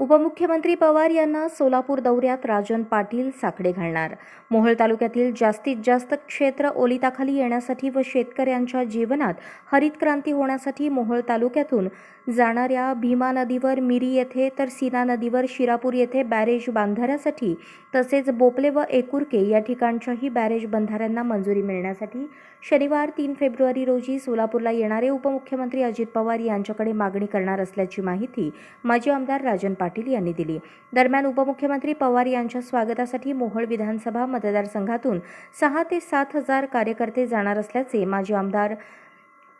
उपमुख्यमंत्री पवार यांना सोलापूर दौऱ्यात राजन पाटील साकडे घालणार. मोहोळ तालुक्यातील जास्तीत जास्त क्षेत्र ओलिताखाली येण्यासाठी व शेतकऱ्यांच्या जीवनात हरित क्रांती होण्यासाठी मोहोळ तालुक्यातून जाणाऱ्या भीमा नदीवर मिरी येथे तर सीना नदीवर शिरापूर येथे बॅरेज बांधण्यासाठी तसेच बोपले व एकुर्के या ठिकाणच्याही बॅरेज बंधाऱ्यांना मंजुरी मिळण्यासाठी शनिवार तीन फेब्रुवारी रोजी सोलापूरला येणारे उपमुख्यमंत्री अजित पवार यांच्याकडे मागणी करणार असल्याची माहिती माजी आमदार राजन पाटील पाटील यांनी दिली. दरम्यान उपमुख्यमंत्री पवार यांच्या स्वागतासाठी मोहोळ विधानसभा मतदारसंघातून सहा ते सात हजार कार्यकर्ते जाणार असल्याचे माजी आमदार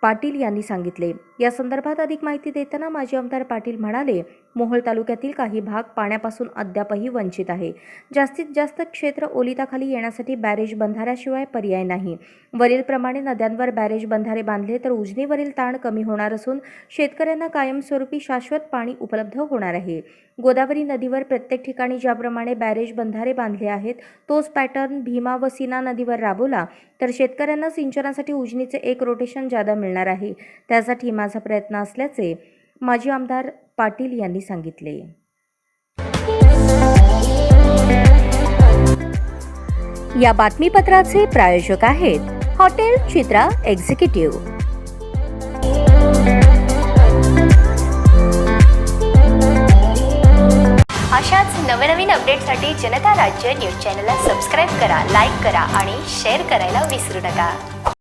पाटील यांनी सांगितले. या संदर्भात अधिक माहिती देताना माजी आमदार पाटील म्हणाले मोहोळ तालुक्यातील काही भाग पाण्यापासून अद्यापही वंचित आहे. जास्तीत जास्त क्षेत्र ओलिताखाली येण्यासाठी बॅरेज बंधाऱ्याशिवाय पर्याय नाही. वरीलप्रमाणे नद्यांवर बॅरेज बंधारे बांधले तर उजनीवरील ताण कमी होणार असून शेतकऱ्यांना कायमस्वरूपी शाश्वत पाणी उपलब्ध होणार आहे. गोदावरी नदीवर प्रत्येक ठिकाणी ज्याप्रमाणे बॅरेज बंधारे बांधले आहेत तोच पॅटर्न भीमा व सीना नदीवर राबवला तर शेतकऱ्यांना सिंचनासाठी उजनीचे एक रोटेशन जादा मिळणार आहे. त्यासाठी माझा प्रयत्न असल्याचे माजी आमदार पाटील यांनी सांगितले. या बातमीपत्राचे प्रायोजक आहेत हॉटेल चित्रा एक्झिक्युटिव्ह. अशाच नवनवीन अपडेटसाठी जनता राज्य न्यूज चॅनलला सबस्क्राईब करा लाईक करा आणि शेअर करायला विसरू नका.